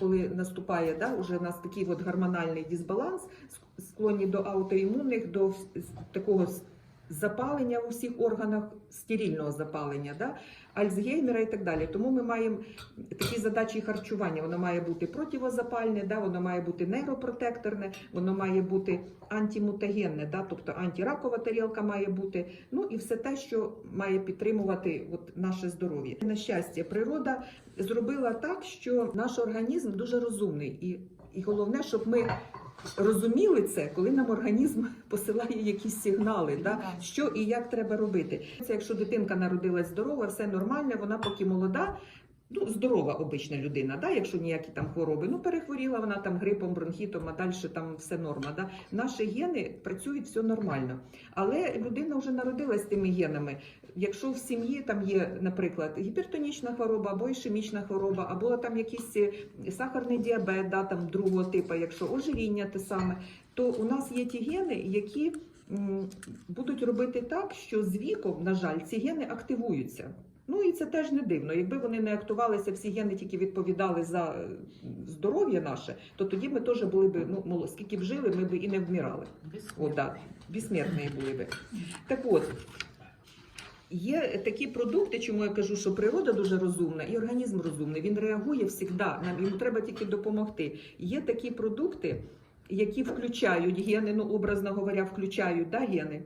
коли наступає да, уже у нас такий от гормональний дисбаланс, ск- склонні до аутоімунних, до такого запалення у всіх органах, стерильного запалення, да, Альцгеймера і так далі. Тому ми маємо такі задачі харчування. Воно має бути противозапальне, да, воно має бути нейропротекторне, воно має бути антимутагенне, да, тобто антиракова тарілка має бути. Ну і все те, що має підтримувати от, наше здоров'я. На щастя, природа зробила так, що наш організм дуже розумний, і, і головне, щоб ми. Розуміли це, коли нам організм посилає якісь сигнали, да, що і як треба робити. Це якщо дитинка народилась здорова, все нормально, вона поки молода, ну здорова обична людина, да, якщо ніякі там хвороби, ну перехворіла вона там грипом, бронхітом, а далі там все норма. Да. Наші гени працюють все нормально. Але людина вже народилась з тими генами. Якщо в сім'ї там є, наприклад, гіпертонічна хвороба або ішемічна хвороба, або там якийсь е, сахарний діабет, да, там другого типу, якщо ожиріння те саме, то у нас є ті гени, які будуть робити так, що з віком, на жаль, ці гени активуються. Ну і це теж не дивно. Якби вони не актувалися, всі гени тільки відповідали за е, здоров'я наше, то тоді ми теж були б, ну, скільки б жили, ми б і не вмирали. О, да, безсмертні були би. Так от, є такі продукти, чому я кажу, що природа дуже розумна і організм розумний. Він реагує завжди, нам йому треба тільки допомогти. Є такі продукти, які включають гени, ну, образно говоря, включають да, гени.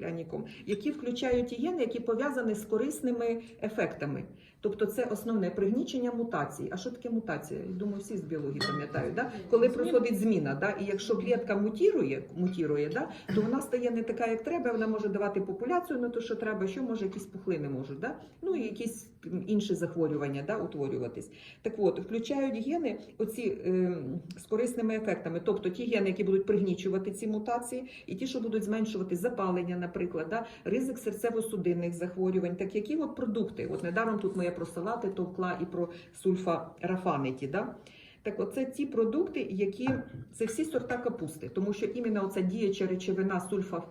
Кляніком, які включають ієни, які пов'язані з корисними ефектами. Тобто це основне пригнічення мутацій. А що таке мутація? Думаю, всі з біології пам'ятають. Да? Коли проходить зміна, да? і якщо клітка мутірує, мутірує да? то вона стає не така, як треба, вона може давати популяцію на те, що треба, що може якісь пухлини можуть, да? ну і якісь інші захворювання да? утворюватись. Так от, включають гени оці е, з корисними ефектами, тобто ті гени, які будуть пригнічувати ці мутації, і ті, що будуть зменшувати запалення, наприклад, да? ризик серцево-судинних захворювань, так які от продукти, от недаром тут моя про салати товкла і про сульфарафаниті, да? Так, оце ті продукти, які це всі сорта капусти, тому що іменно оця діяча речовина сульфа,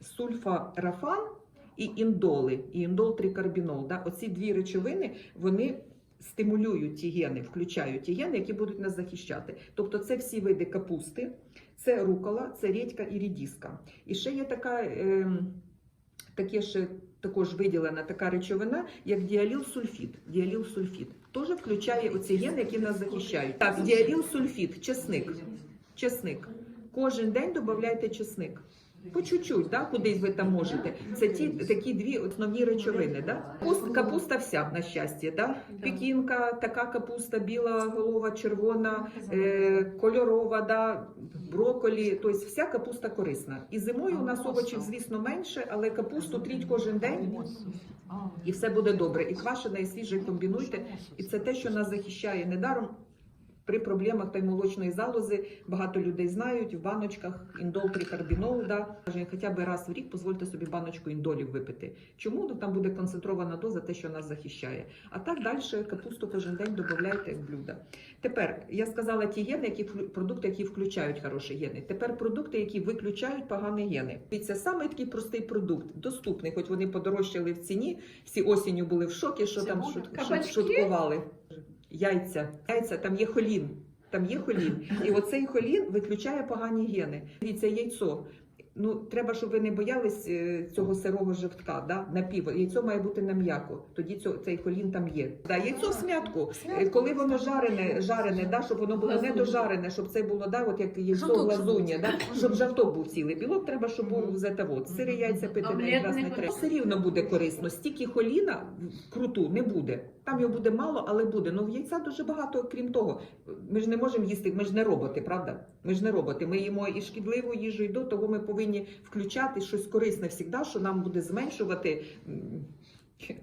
сульфарафан і індоли, і індол трикарбінол. Да? Оці дві речовини вони стимулюють ті гени, включають ті гени, які будуть нас захищати. Тобто, це всі види капусти, це рукола, це редька і рідіска. І ще є така. Е, Таке ще також виділена така речовина, як діалілсульфід. Діалілсульфід теж включає оці гени, які нас захищають. Так, діалілсульфід, чесник. Чесник. Кожен день додавайте чесник. По чуть-чуть, да, кудись ви там можете. Це ті такі дві основні речовини. Да? Капуста, вся, на щастя. Да? Пекінка, така капуста, біла голова, червона, е, кольорова, да? броколі. Тобто вся капуста корисна. І зимою у нас овочів, звісно, менше, але капусту тріть кожен день. І все буде добре. І квашене, і свіже комбінуйте. І це те, що нас захищає недаром. При проблемах та й молочної залози багато людей знають в баночках індол трикарбінол, да, каже, хоча б раз в рік дозвольте собі баночку індолів випити. Чому? Ну, там буде концентрована доза, те, що нас захищає. А так далі капусту кожен день додавайте в блюда. Тепер я сказала ті гени, які продукти, які включають хороші гени. Тепер продукти, які виключають погані гени. І це саме такий простий продукт, доступний, хоч вони подорожчали в ціні. Всі осінню були в шокі, що там Цибуля. шут, шут, шуткували. Яйця, яйця, там є холін. Там є холін. І оцей холін виключає погані гени. Дивіться, яйцо. Ну, треба, щоб ви не боялись е, цього сирого жовтка, да? напів. Яйцо має бути на м'яко. Тоді цьо, цей холін там є. Да, яйцо в смятку. Е, Коли воно жарене, жарене, да, щоб воно було не дожарене, щоб це було да, от як яйцо глазуння, щоб да, щоб жовток був цілий. Білок треба, щоб був зетавод. Сири яйця пити не не треба. Все рівно буде корисно. Стільки холіна круту не буде. Там його буде мало, але буде. Ну в яйця дуже багато, крім того. Ми ж не можемо їсти, ми ж не роботи, правда? Ми ж не роботи. Ми їмо і шкідливу їжу, і до того ми повинні включати щось корисне завжди, що нам буде зменшувати.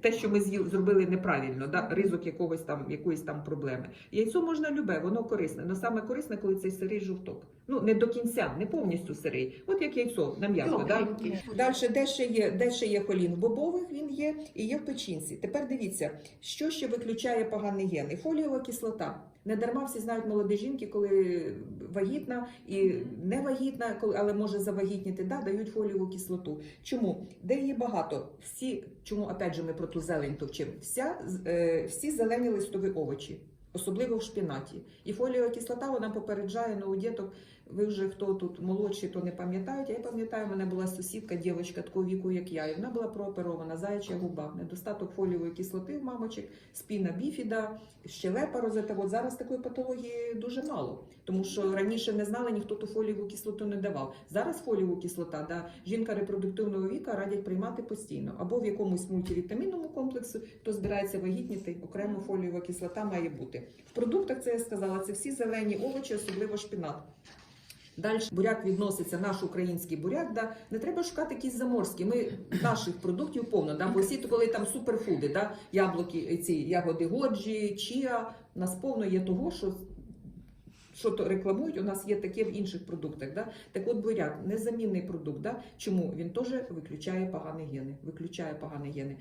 Те, що ми зробили неправильно, да? ризик якогось там якоїсь там проблеми. Яйцо можна любе, воно корисне. але саме корисне, коли цей сирий жовток. Ну не до кінця, не повністю сирий. От як яйцо на м'ясо. Да? Далі, де ще є, де ще є холін в бобових, він є і є в печінці. Тепер дивіться, що ще виключає поганий ген. І Фоліова кислота. Не дарма всі знають молоді жінки, коли вагітна і не вагітна, але може завагітніти, да, дають фоліову кислоту. Чому? Де її багато? Всі, чому опять же ми про ту зелень товчимо? Вся, е, всі зелені листові овочі. Особливо в шпінаті. І фоліова кислота вона попереджає ну, у діток. Ви вже хто тут молодші, то не пам'ятають. Я пам'ятаю, в мене була сусідка, дівчинка такого віку, як я, і вона була прооперована, заяча губа, недостаток фоліової кислоти в мамочок, спіна біфіда, щелепа розета. От зараз такої патології дуже мало, тому що раніше не знали, ніхто ту фолієву кислоту не давав. Зараз фолієву кислота, да, жінка репродуктивного віка радять приймати постійно або в якомусь мультивітамінному комплексу, хто збирається вагітніти, окремо фолієва кислота має бути. В продуктах це я сказала, це всі зелені овочі, особливо шпинат. Далі буряк відноситься, наш український буряк, да, не треба шукати якісь заморські. Ми наших продуктів повно, да, бо всі коли там суперфуди, да, яблуки, ці ягоди годжі, чіа, у нас повно є того, що, що то рекламують, у нас є таке в інших продуктах. Да. Так от буряк, незамінний продукт. Да. Чому? Він теж виключає погані гени. Виключає погані гени.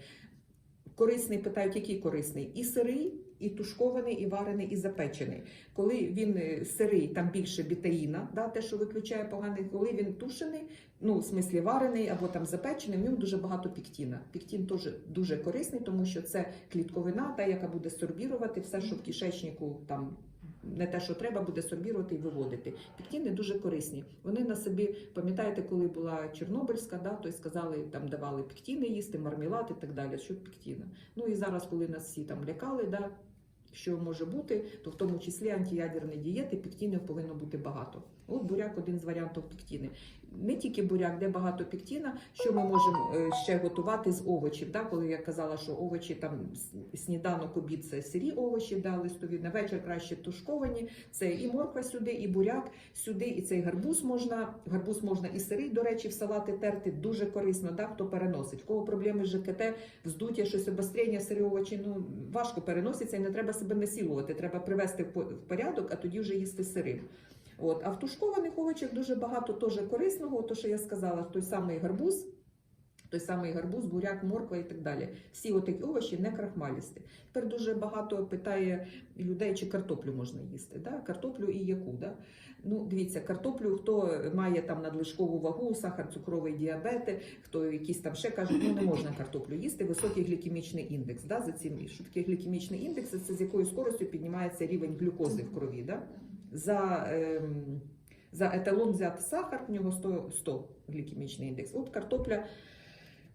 Корисний, питають, який корисний? І сирий, і тушкований, і варений, і запечений. Коли він е, сирий, там більше бітаїна, да, те, що виключає поганий, коли він тушений, ну в смислі варений або там запечений, в ньому дуже багато піктіна. Піктін теж дуже корисний, тому що це клітковина, та яка буде сорбірувати все, що в кишечнику там. Не те, що треба, буде сорбірувати і виводити. Піктіни дуже корисні. Вони на собі, пам'ятаєте, коли була Чорнобильська, да, то сказали, там давали піктіни їсти, мармелад і так далі. Що піктіна? Ну і зараз, коли нас всі там лякали, да, що може бути, то в тому числі антиядерні дієти, піктінів повинно бути багато. От буряк один з варіантів піктіни. Не тільки буряк, де багато піктіна, що ми можемо е, ще готувати з овочів. Да? Коли я казала, що овочі там сніданок, обід це сирі овочі, да, листові, на вечір краще тушковані. Це і морква сюди, і буряк сюди, і цей гарбуз можна. Гарбуз можна і сирий, до речі, в салати терти дуже корисно, да, хто переносить. В кого проблеми з ЖКТ, вздуття, щось обострення, сирі овочі, ну важко переноситься і не треба себе насилувати. Треба привести в порядок, а тоді вже їсти сирим. От, а в тушкованих овочах дуже багато теж корисного, то що я сказала, той самий гарбуз, той самий гарбуз, буряк, морква і так далі. Всі отакі овочі не крахмалісті. Тепер дуже багато питає людей, чи картоплю можна їсти. Да? Картоплю і яку. Да? Ну, дивіться, картоплю, хто має там надлишкову вагу, сахар, цукровий діабет, хто якісь там ще кажуть, ну не можна картоплю їсти, високий глікемічний індекс. Да? За цим, що таке глікемічний індекс? Це з якою скоростю піднімається рівень глюкози в крові. Да? За, ем, за еталон взяти сахар, в нього 100, 100 глікемічний індекс. От картопля.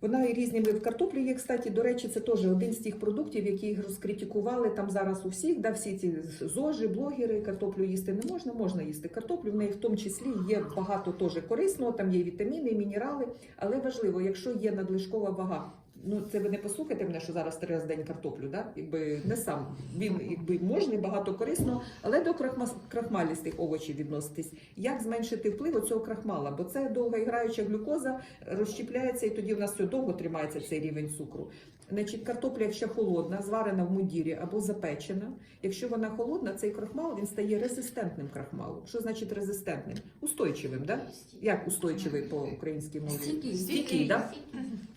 Вона і різні в картоплі є, кстати, до речі, це теж один з тих продуктів, які розкритикували там зараз у всіх, да, всі ці зожі, блогери, картоплю їсти не можна, можна їсти картоплю. В неї в тому числі є багато теж корисного, там є вітаміни, мінерали, але важливо, якщо є надлишкова вага. Ну, це ви не послухайте мене, що зараз три раз в день картоплю, да? якби не сам. Він якби можна, багато корисного, але до крахма- крахмалістих овочів відноситись. Як зменшити вплив цього крахмала? Бо це довгоіграюча глюкоза розщіпляється, і тоді в нас все довго тримається цей рівень цукру. Значить, картопля, якщо холодна, зварена в мундірі або запечена. Якщо вона холодна, цей крахмал він стає резистентним крахмалом. Що значить резистентним? Устойчивим, да? Як устойчивий по українській мові? Стійкий. Да?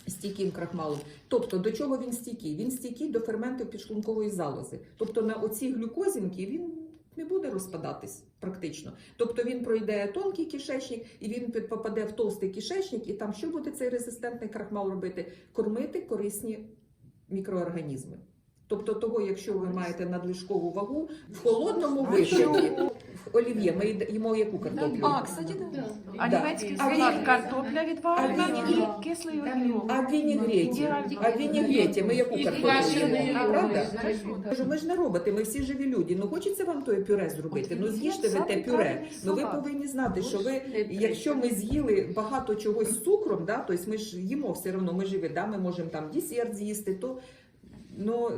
стійким крахмалом. Тобто до чого він стійкий? Він стійкий до ферментів підшлункової залози. Тобто на оці глюкозінки він не буде розпадатись практично. Тобто він пройде тонкий кишечник і він попаде в товстий кишечник, і там що буде цей резистентний крахмал робити? Кормити корисні мікроорганізми. Тобто, того, якщо ви маєте надлишкову вагу, в холодному вигляді, в олів'є ми їмо яку картоплю? А, кстати, да. А Да. німецький А салат, він- картопля відварена а він- і кислий огірок. А в вінігреті, а в вінігреті ми яку картоплю їмо? Правда? Кажу, ми ж не роботи, ми всі живі люди. Ну хочеться вам тоє пюре зробити. Ну з'їжте ви те пюре. Ну ви повинні знати, що ви, якщо ми з'їли багато чогось з цукром, да, тобто ми ж їмо все одно, ми живі, да, ми можемо там десерт з'їсти, то ну,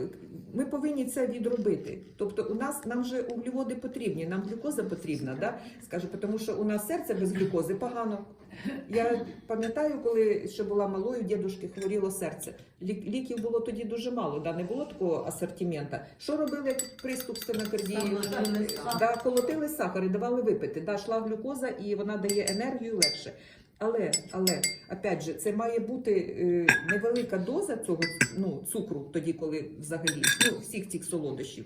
ми повинні це відробити. Тобто у нас нам же углеводи потрібні, нам глюкоза потрібна, да? скажу, тому що у нас серце без глюкози погано. Я пам'ятаю, коли ще була малою, дідушки хворіло серце. Лік- Ліків було тоді дуже мало, да? не було такого асортимента. Що робили приступ стенокардії? Сахар. Да, колотили сахар і давали випити. Да, йшла глюкоза і вона дає енергію легше. Але, але, опять же, це має бути е, невелика доза цього ну, цукру, тоді, коли взагалі ну, всіх цих солодощів.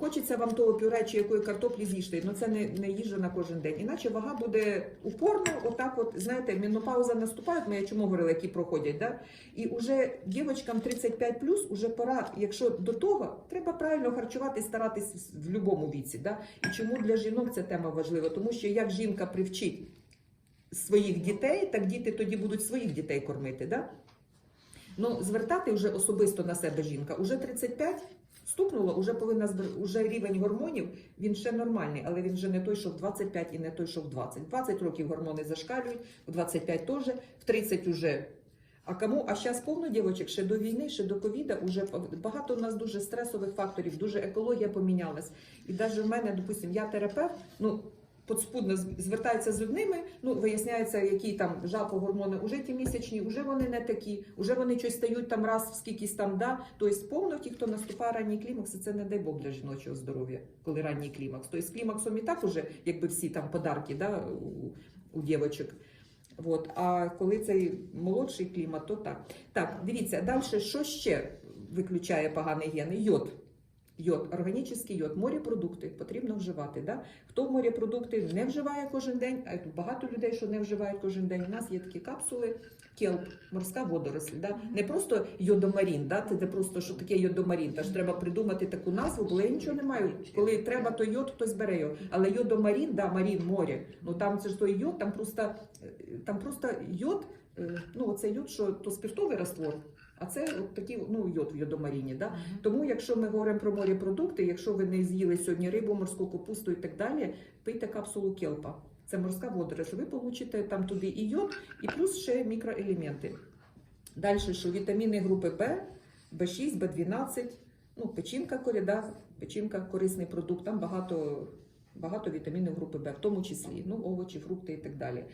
Хочеться вам того пюре чи якої картоплі з'їсти, але це не, не їжа на кожен день. Іначе вага буде упорно, отак, от знаєте, менопауза наступає. Ми я чому говорила, які проходять. Да? І уже дівчаткам 35 уже пора, якщо до того, треба правильно харчувати, старатись в будь-якому віці. Да? І чому для жінок ця тема важлива? Тому що як жінка привчить своїх дітей, так діти тоді будуть своїх дітей кормити. Да? Ну, звертати вже особисто на себе жінка. Уже 35 стукнуло, вже повинна збер- уже рівень гормонів, він ще нормальний, але він вже не той, що в 25 і не той, що в 20. 20 років гормони зашкалюють, в 25 теж, в 30 уже. А кому? А зараз повно дівочок ще до війни, ще до ковіда, уже багато у нас дуже стресових факторів, дуже екологія помінялась. І навіть в мене, допустим, я терапевт, ну подспудно звертаються з одними, ну виясняється, які там жако гормони уже ті місячні, уже вони не такі, уже вони щось стають там раз в скількись там, да. Тобто повно ті, хто наступає ранній клімакс, це не дай Бог для жіночого здоров'я, коли ранній клімакс. Тобто з клімаксом і так уже, якби всі там подарки, да, у, у дівочок. От, а коли цей молодший клімат, то так. Так, дивіться, далі що ще виключає погані гени? Йод. Йод, органічний йод, морепродукти потрібно вживати. Да? Хто морепродукти не вживає кожен день, а багато людей, що не вживають кожен день. У нас є такі капсули, келп, морська водоросль. Да? Не просто йодомарін, да? це не просто що таке йодомарін. Та ж треба придумати таку назву, бо я нічого не маю. Коли треба, то йод хтось бере його. Але йодомарін, да, марін, море. Ну там це ж той йод, там просто, е, там просто йод, е, ну оце йод, що то спиртовий раствор. А це от такий ну, йод в йодомаріні. Да? Тому, якщо ми говоримо про морепродукти, якщо ви не з'їли сьогодні рибу, морську капусту і так далі, пийте капсулу келпа. Це морська водорож. Ви получите там туди і йод, і плюс ще мікроелементи. Далі, що вітаміни групи Б, Б6, Б12, ну, печінка коріда, печінка корисний продукт, там багато, багато вітамінів групи Б, в тому числі ну, овочі, фрукти і так далі.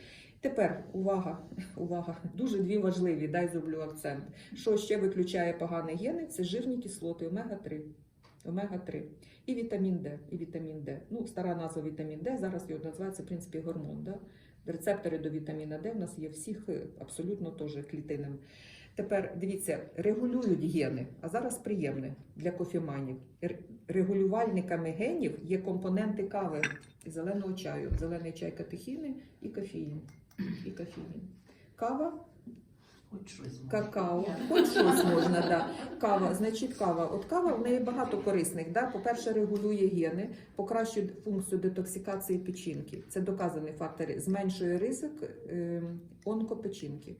Тепер увага, увага, дуже дві важливі, дай зроблю акцент. Що ще виключає погані гени? Це жирні кислоти, омега-3. Омега-3. І вітамін Д, і вітамін Д. Ну, стара назва вітамін Д, зараз його називається, в принципі, гормон. Да? Рецептори до вітаміна Д в нас є всіх е, абсолютно теж клітинами. Тепер дивіться, регулюють гени, а зараз приємне для кофеманів. Регулювальниками генів є компоненти кави зеленого чаю. Зелений чай катехіни і кофеїн. І кофеїн. Кава Хоч щось. Какао, хоч щось можна, да. Кава, значить кава. От кава в неї багато корисних. Да? По-перше, регулює гени, покращує функцію детоксикації печінки. Це доказаний фактор. Зменшує ризик е, онкопечінки.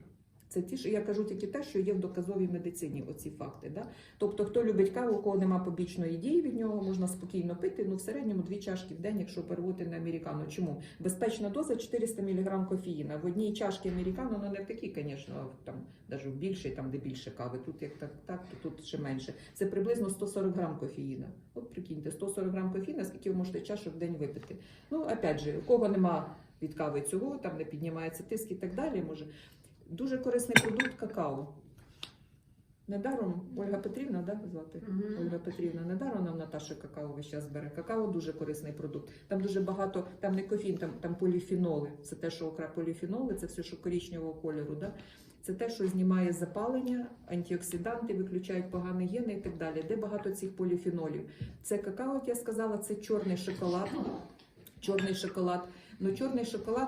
Це ті, що я кажу тільки те, що є в доказовій медицині, оці факти. Да? Тобто, хто любить каву, у кого нема побічної дії від нього, можна спокійно пити. Ну, в середньому дві чашки в день, якщо переводити на американо. Чому? Безпечна доза 400 мг кофеїна. В одній чашці американо, ну не в такій, звісно, там навіть в більшій, там де більше кави. Тут як так, так, то тут ще менше. Це приблизно 140 грам кофеїна. От прикиньте, 140 грам кофеїна, скільки ви можете чашок в день випити. Ну, опять же, у кого нема від кави цього, там не піднімається тиск і так далі, може. Дуже корисний продукт какао. Недаром Ольга Петрівна, да, звати? Ольга Петрівна, недаром нам Наташа какао весь час бере. Какао дуже корисний продукт. Там дуже багато, там не кофін, там, там поліфеноли. Це те, що окра поліфеноли, це все, що коричневого кольору. Да? Це те, що знімає запалення, антиоксиданти, виключають погані гени і так далі. Де багато цих поліфенолів? Це какао, як я сказала, це чорний шоколад. Чорний шоколад. Ну, чорний шоколад.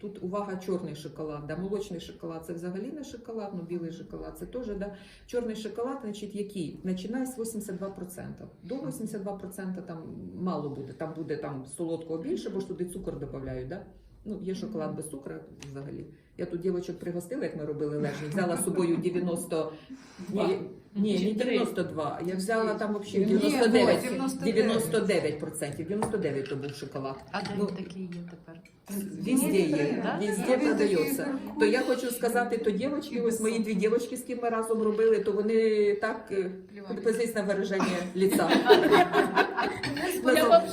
Тут увага, чорний шоколад, да, молочний шоколад це взагалі не шоколад, ну білий шоколад це теж да. Чорний шоколад, значить, який? Починає з 82%. До 82% там мало буде, там буде там солодкого більше, бо ж туди цукор додають, да? Ну, є шоколад без цукру взагалі. Я тут дівчат пригостила, як ми робили лежні, взяла з собою 90, ні, ні, не 92, я взяла там взагалі 99, 99%, 99 то був шоколад. А де Ну, такий є тепер? Везде є, везде продається. То я хочу сказати, то дівчатки, ось мої дві дівчатки, з ким ми разом робили, то вони так е, подивись на вираження ліца.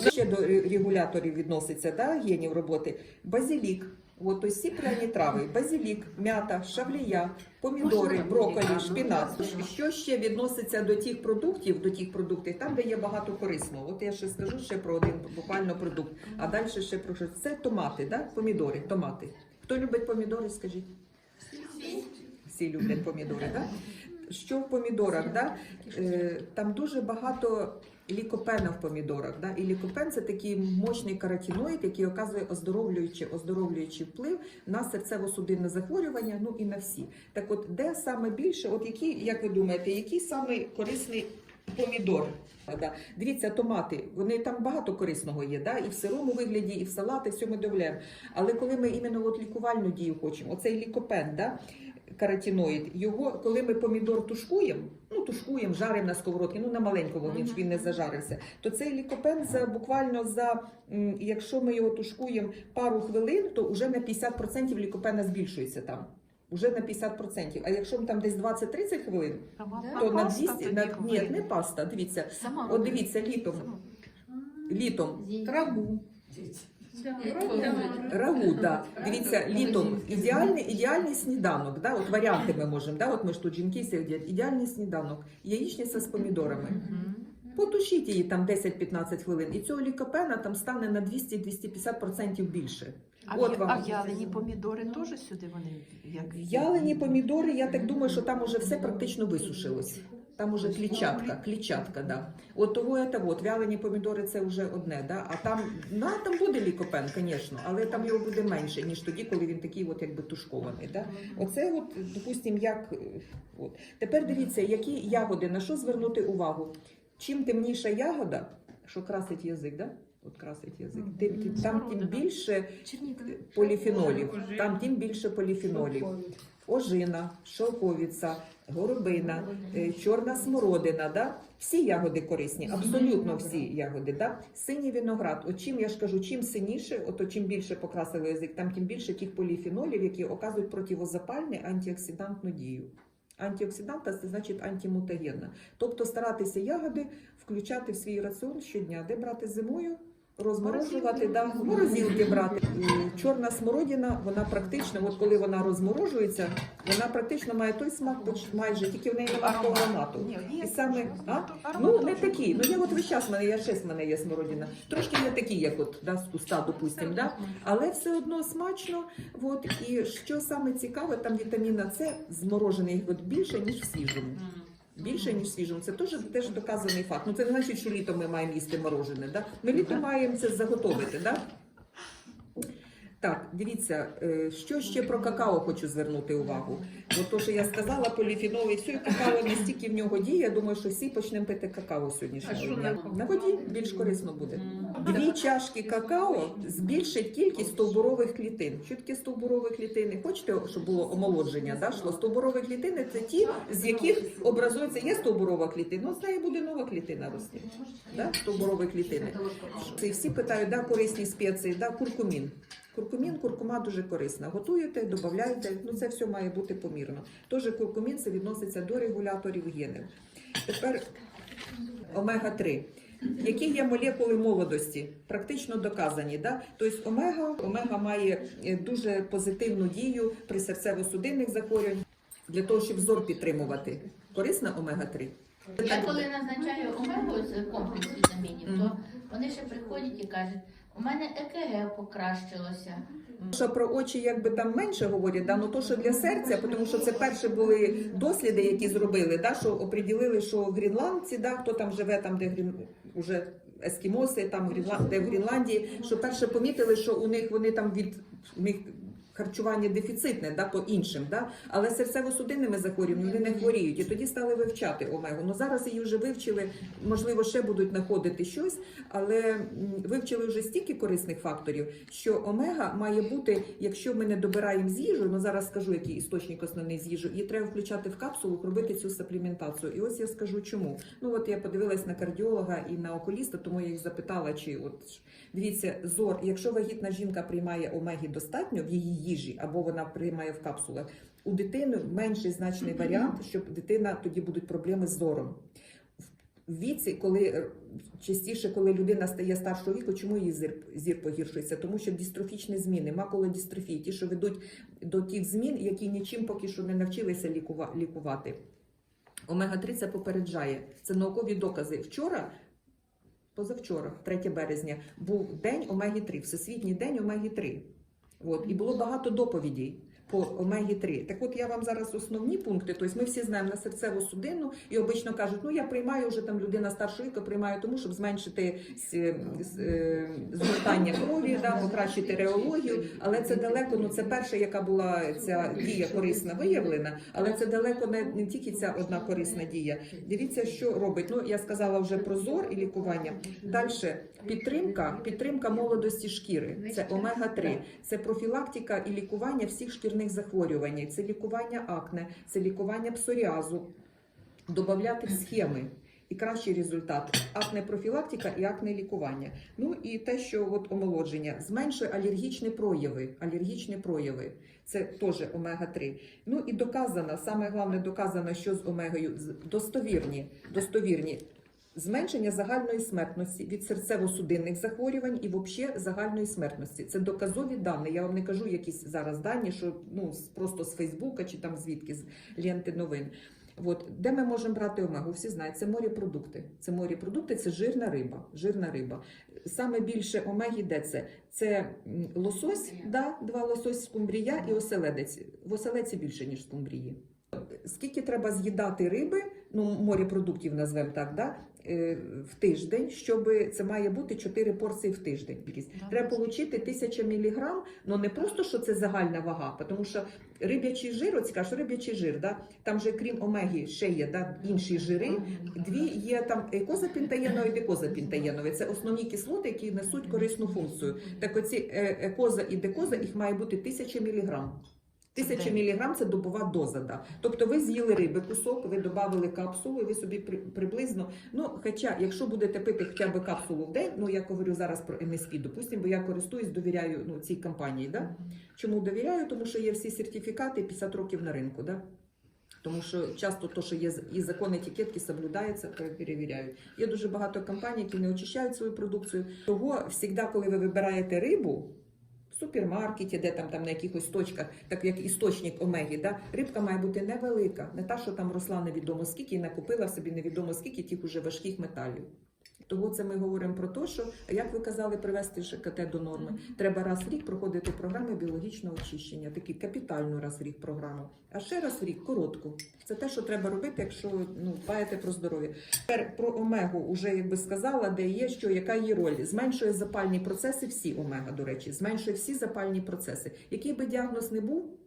Ще до регуляторів відноситься да, генів роботи. Базилік. От всі пряні трави, базилік, м'ята, шавлія, помідори, брокколі, шпінат. Що ще відноситься до тих продуктів, до тих продуктів, там, де є багато корисного. От я ще скажу ще про один буквально продукт, а далі ще про що це томати, да? помідори, томати. Хто любить помідори, скажіть? Всі люблять помідори, так? Що в помідорах? Да? Е, Там дуже багато лікопена в помідорах. Да? І лікопен це такий мощний каротиноїд, який оказує оздоровлюючий, оздоровлюючий вплив на серцево-судинне захворювання, ну і на всі. Так от, де саме більше, от які, як ви думаєте, який саме корисний помідор? Да. Дивіться, томати, вони там багато корисного є, да? і в сирому вигляді, і в салати, все ми додаємо. Але коли ми іменно от лікувальну дію хочемо, оцей лікопен, да? Каротиноїд, його, коли ми помідор тушкуємо, ну тушкуємо, жаримо на сковородці, ну на маленьку вогні, щоб він не зажарився, то цей лікопен за буквально за, якщо ми його тушкуємо пару хвилин, то вже на 50% лікопена збільшується там. Уже на 50%. А якщо там десь 20-30 хвилин, Да? то на паста 200, на, ні, не паста, дивіться. Сама От дивіться, літом, Сама. літом Траву. Рагу, да. Дивіться, літом ідеальний, ідеальний сніданок. Да? От варіанти ми можемо. Да? От ми ж тут жінки сидять. Ідеальний сніданок. Яєчниця з помідорами. Потушіть її там 10-15 хвилин, і цього лікопена там стане на 200-250% більше. А, От вам. а в'ялені помідори теж сюди вони як В'ялені помідори, я так думаю, що там уже все практично висушилось. Там уже клітчатка, клітчатка, да. От того це от, в'ялені помідори це вже одне, да. А там, на, там буде лікопен, звісно, але там його буде менше, ніж тоді, коли він такий от якби тушкований. Да. Оце от, допустим, як. е, От. Тепер дивіться, які ягоди, на що звернути увагу. Чим темніша ягода, що красить язик, да? От красить язик, тим, тим- там тим більше поліфенолів. Там тим більше поліфенолів. Ожина, шовковиця, горобина, е, чорна смородина. Да? Всі ягоди корисні, абсолютно всі ягоди. Да? Синій виноград. От чим я ж кажу, чим синіше, ото чим більше покрасили язик, там тим більше тих поліфенолів, які оказують противозапальну антиоксидантну дію. Антиоксиданта це значить антимутагенна. Тобто старатися ягоди включати в свій раціон щодня, де брати зимою. Розморожувати, да, морозилки брати. І Чорна смородина, вона практично, от коли вона розморожується, вона практично має той смак, майже тільки в неї немає того аромату. І саме, а? Ну, не такі. Ну я от весь час мене, я шесть в мене є смородина. Трошки не такі, як от да, з куста, допустим, да? але все одно смачно. От, і що саме цікаве, там вітаміна С зморожений от, більше, ніж в свіжому. Більше, ніж свіжим. Це теж, теж доказаний факт. Ну це не значить, що літо ми маємо їсти морожене. Да? Ми літо маємо це заготовити. Да? Так, дивіться, е, що ще про какао хочу звернути увагу. Бо то, що я сказала, поліфеноли, все, і какао не стільки в нього діє. Я думаю, що всі почнемо пити какао сьогоднішнього дня. на- воді більш корисно буде. Дві чашки какао збільшить кількість стовбурових клітин. Що таке стовбурові клітини? Хочете, щоб було омолодження? Да? Шло? Стовбурові клітини це ті, з яких образується є стовбурова клітина. З неї буде нова клітина рости. Да? Стовбурові клітини. Це всі питають, да, корисні спеції, да, куркумін. Куркумін, куркума дуже корисна. Готуєте, додаєте, ну це все має бути помірно. Тож куркумін це відноситься до регуляторів генів. Тепер омега-3. Які є молекули молодості, практично доказані. Да? Тобто омега, омега має е, дуже позитивну дію при серцево-судинних захворюваннях для того, щоб зор підтримувати. Корисна омега-3? Я коли назначаю омегу з комплекс вітамінів, то вони ще приходять і кажуть, у мене ЕКГ покращилося. Що про очі якби там менше говорять, да, ну то що для серця, тому що це перші були досліди, які зробили, да, що оприділили, що грінландці, да, хто там живе, там де грін... уже ескімоси, там де в Грінландії, що перше помітили, що у них вони там від у харчування дефіцитне, да, по іншим, да, але серцево-судинними захворюваннями не хворіють. І тоді стали вивчати омегу. Ну зараз її вже вивчили, можливо, ще будуть знаходити щось, але вивчили вже стільки корисних факторів, що омега має бути, якщо ми не добираємо з їжу, ну зараз скажу, який істочник основний з їжу, її треба включати в капсулу, робити цю сапліментацію. І ось я скажу чому. Ну от я подивилась на кардіолога і на окуліста, тому я їх запитала, чи от дивіться, зор, якщо вагітна жінка приймає омеги достатньо в її їжі, або вона приймає в капсулах, у дитини менший значний варіант, щоб дитина тоді будуть проблеми з зором. В віці, коли е, частіше, коли людина стає старшого віку, чому її зір, зір погіршується? Тому що дистрофічні зміни, макулодистрофії, ті, що ведуть до тих змін, які нічим поки що не навчилися лікувати. Омега-3 це попереджає. Це наукові докази. Вчора, позавчора, 3 березня, був день омеги-3, Всесвітній день омеги-3. От, і було багато доповідей по омегі 3 Так от я вам зараз основні пункти. Тобто ми всі знаємо на серцеву судину, і обично кажуть, ну я приймаю вже там людина старшого віку, приймаю тому, щоб зменшити с- е, згортання крові, да, покращити реологію. Але це далеко, ну це перша, яка була ця дія корисна виявлена, але це далеко не, не тільки ця одна корисна дія. Дивіться, що робить. Ну я сказала вже про зор і лікування. Далі підтримка, підтримка молодості шкіри. Це омега 3 це профілактика і лікування всіх шкірних захворювань, це лікування акне, це лікування псоріазу, додати в схеми. І кращий результат акне профілактика і акне лікування. Ну і те, що от омолодження зменшує алергічні прояви. Алергічні прояви це теж омега 3 Ну і доказано, саме головне доказано, що з омегою достовірні, достовірні зменшення загальної смертності від серцево-судинних захворювань і взагалі загальної смертності. Це доказові дані. Я вам не кажу якісь зараз дані, що ну просто з Фейсбука чи там звідки з ленти новин. От де ми можемо брати омегу? Всі знають, це морепродукти. Це морепродукти, це жирна риба. Жирна риба. Саме більше омеги де це? Це лосось, да, два лосось скумбрія і оселедець. В оселеці більше, ніж скумбрії. Скільки треба з'їдати риби, ну морепродуктів назвемо так, да, в тиждень, щоб це має бути 4 порції в тиждень. Треба отримати 1000 міліграм, ну не просто що це загальна вага, тому що риб'ячий жир, от скажеш, риб'ячий жир, да, там же крім омеги ще є да, інші жири. Дві є там екозапінтаєнові і декозапінтаєнові. Це основні кислоти, які несуть корисну функцію. Так оці е, екоза і декоза їх має бути 1000 міліграм. Тисяча міліграм це добова доза. Да. Тобто ви з'їли риби кусок, ви додали капсулу, і ви собі при, приблизно. Ну, хоча, якщо будете пити хоча б капсулу в день, ну я говорю зараз про МСП, допустимо, бо я користуюсь, довіряю ну, цій компанії. Да? Чому довіряю? Тому що є всі сертифікати 50 років на ринку. Да? Тому що часто то, що є і закон етикетки соблюдається, перевіряють. Є дуже багато компаній, які не очищають свою продукцію. Того завжди, коли ви вибираєте рибу. Супермаркеті, де там, там на якихось точках, так як істочник омеги, да, рибка має бути невелика, не та, що там росла невідомо скільки і накупила собі невідомо скільки тих уже важких металів. Тому це ми говоримо про те, що як ви казали, привести ЖКТ до норми. Треба раз в рік проходити програми біологічного очищення, такі капітальну раз в рік програму. А ще раз в рік коротку. Це те, що треба робити, якщо ну дбаєте про здоров'я. Тепер про омегу вже якби сказала, де є що, яка її роль. Зменшує запальні процеси. Всі омега, до речі, зменшує всі запальні процеси. Який би діагноз не був.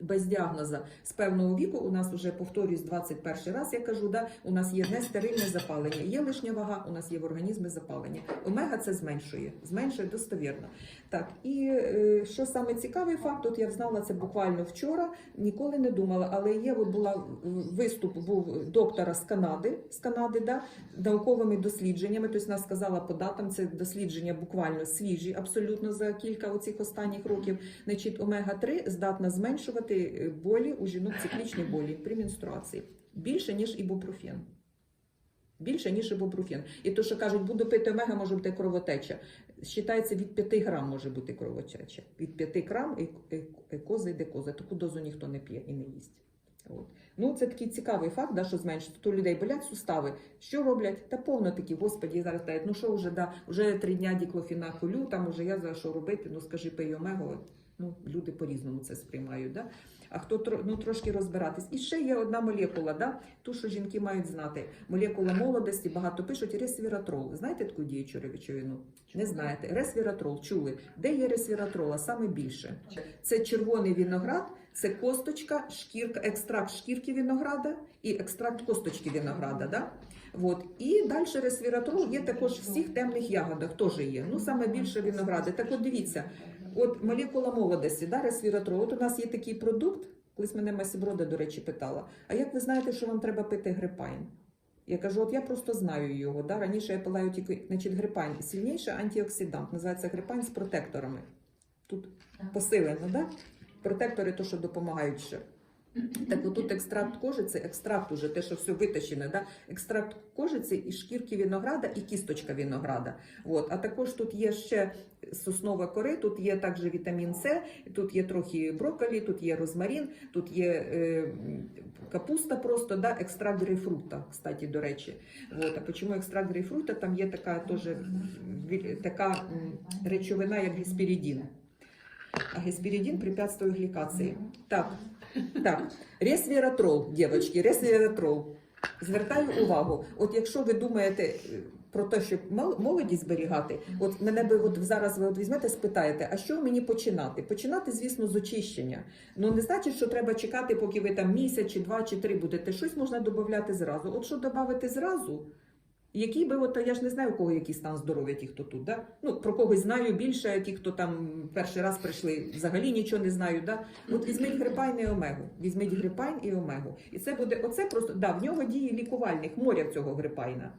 Без діагноза з певного віку у нас вже повторюсь 21 раз. Я кажу, да у нас є нестерильне запалення, є лишня вага, у нас є в організмі запалення. Омега це зменшує, зменшує достовірно. Так і е, що саме цікавий факт, от я знала це буквально вчора, ніколи не думала, але є от була виступ був доктора з Канади, з Канади, да, науковими дослідженнями. Тобто нас сказала по датам, це дослідження буквально свіжі, абсолютно за кілька оцих останніх років. Значить, омега 3 здатна зменшувати е, болі у жінок циклічні болі при менструації більше ніж ібупрофен. Більше ніж ібупрофен. І то, що кажуть, буду пити омега, може бути кровотеча. Считається, від 5 грам може бути кровотеча. Від 5 грам і- і кози і декози. Таку дозу ніхто не п'є і не їсть. От. Ну, це такий цікавий факт, да, що зменшити. То людей болять сустави. Що роблять? Та повно такі, господі, зараз дають, ну що вже, да, вже три дня діклофіна колю, там уже я за що робити, ну скажи пий омегу. Ну, люди по-різному це сприймають. Да? А хто ну, трошки розбиратись. І ще є одна молекула, да? ту, що жінки мають знати. Молекула молодості, багато пишуть ресвіратрол. Знаєте таку діючу речовину? Не знаєте. Ресвіратрол, чули. Де є ресвіратрола? Саме більше. Це червоний виноград, це косточка, шкірка, екстракт шкірки винограда і екстракт косточки винограда. Да? От. І далі ресвіратрол є також в всіх темних ягодах, теж є. Ну, саме більше виногради. Так от дивіться, от молекула молодості, да, ресвіратрол. От у нас є такий продукт, колись мене Масіброда, до речі, питала. А як ви знаєте, що вам треба пити грипайн? Я кажу, от я просто знаю його. Да? Раніше я пила тільки значить, грипайн. Сильніший антиоксидант, називається грипайн з протекторами. Тут посилено, да? Протектори то, що допомагають ще. Так отут екстракт кожиці, екстракт уже, те, що все витащене, да? екстракт кожиці і шкірки винограда, і кісточка винограда. От. А також тут є ще соснова кори, тут є також вітамін С, тут є трохи брокколі, тут є розмарин, тут є е, капуста просто, да? екстракт грейпфрута, кстати, до речі. От. А чому екстракт грейпфрута? Там є така, теж, така речовина, як гесперидін. А гесперидин препятствует глікації. Так, так. Ресвератрол, дівчатки, ресвератрол. Звертаю увагу. От якщо ви думаєте е, про те, щоб мол- молодість зберігати, от мене би от зараз ви от візьмете, спитаєте, а що мені починати? Починати, звісно, з очищення. Ну не значить, що треба чекати, поки ви там місяць, чи два, чи три будете. Щось можна додати зразу. От що додати зразу? Який би от я ж не знаю, у кого який стан здоров'я, ті, хто тут, да? Ну про когось знаю більше, а ті, хто там перший раз прийшли, взагалі нічого не знають. Да? От візьміть грипайн і омегу. Візьміть грипайн і омегу. І це буде оце просто да, в нього діє лікувальних моря цього грипайна.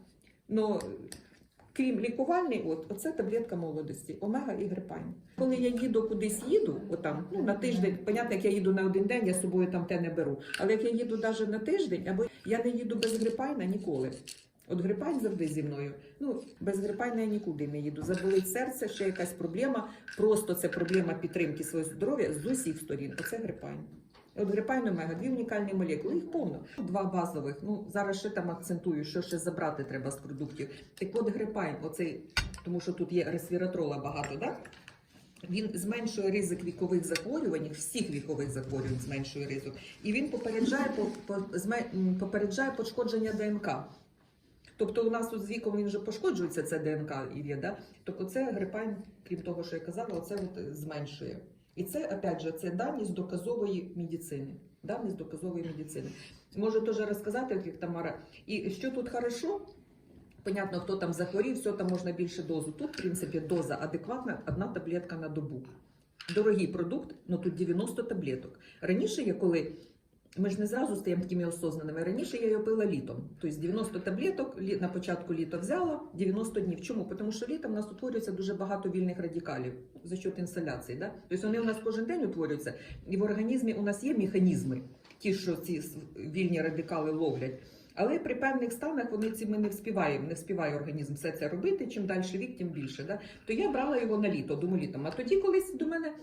Ну крім лікувальний, от оце таблетка молодості, омега і грипайн. Коли я їду кудись їду, отам, ну на тиждень, понятно, як я їду на один день, я з собою там те не беру. Але як я їду навіть на тиждень, або я не їду без грипайна ніколи. От грипайн завжди зі мною. Ну, без грипайна я нікуди не їду. Заболить серце, ще якась проблема. Просто це проблема підтримки свого здоров'я з усіх сторін. Оце грипайн. От грипайн омега, дві унікальні молекули, їх повно. Два базових. Ну зараз ще там акцентую, що ще забрати треба з продуктів. Так от грипайн, оцей, тому що тут є ресвіратрола багато, так? Він зменшує ризик вікових захворювань, всіх вікових захворювань зменшує ризик. І він попереджає, по, по, попереджає пошкодження ДНК. Тобто у нас тут з віком він вже пошкоджується, це ДНК і є, да? Тобто це грипайн, крім того, що я казала, оце от зменшує. І це, опять же, це дані з доказової медицини. Дані з доказової медицини. Можу теж розказати, як Тамара. І що тут хорошо, понятно, хто там захворів, все там можна більше дозу. Тут, в принципі, доза адекватна, одна таблетка на добу. Дорогий продукт, ну тут 90 таблеток. Раніше я коли. Ми ж не зразу стаємо такими осознаними. Раніше я його пила літом. Тобто 90 таблеток на початку літа взяла, 90 днів. Чому? Тому що літом у нас утворюється дуже багато вільних радикалів за счет інсоляції. Да? Тобто вони у нас кожен день утворюються, і в організмі у нас є механізми, ті, що ці вільні радикали ловлять. Але при певних станах вони ці ми не вспіваємо, не вспіває організм все це робити. Чим далі вік, тим більше. Да? То я брала його на літо, думаю, літом. А тоді колись до мене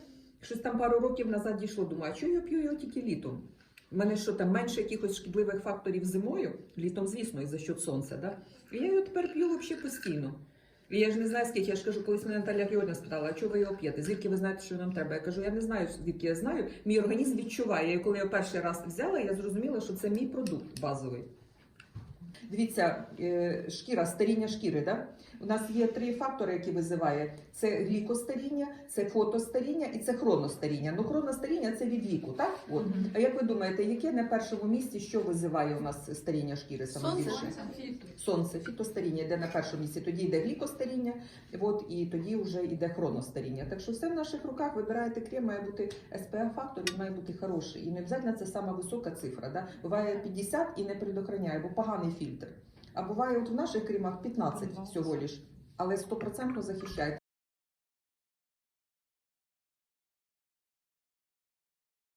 щось там пару років назад дійшло, думаю, а чого я п'ю його тільки літом? У мене що там менше якихось шкідливих факторів зимою, літом, звісно, і за счет сонця. Да? І я його тепер п'ю взагалі постійно. І я ж не знаю, скільки. Я ж кажу, колись мене Наталя Георгіївна спитала, а чого ви його п'єте? Звідки ви знаєте, що нам треба? Я кажу, я не знаю, звідки я знаю. Мій організм відчуває. І коли я перший раз взяла, я зрозуміла, що це мій продукт базовий. Дивіться, е, шкіра, старіння шкіри. Да? У нас є три фактори, які визиває: це глікостаріння, це фотостаріння і це хроностаріння. Ну, хроностаріння це від віку, так? От. А як ви думаєте, яке на першому місці, що визиває у нас старіння шкіри саме Сонце. більше? Сонце, фітостаріння йде на першому місці, тоді йде глікостаріння, от, і тоді вже йде хроностаріння. Так що все в наших руках, вибираєте крем, має бути SPF фактор, він має бути хороший. І не обов'язково це сама висока цифра. Да? Буває 50 і не предохраняє, бо поганий фільтр. А буває от в наших кремах 15 всього лиш, але 100% захищає.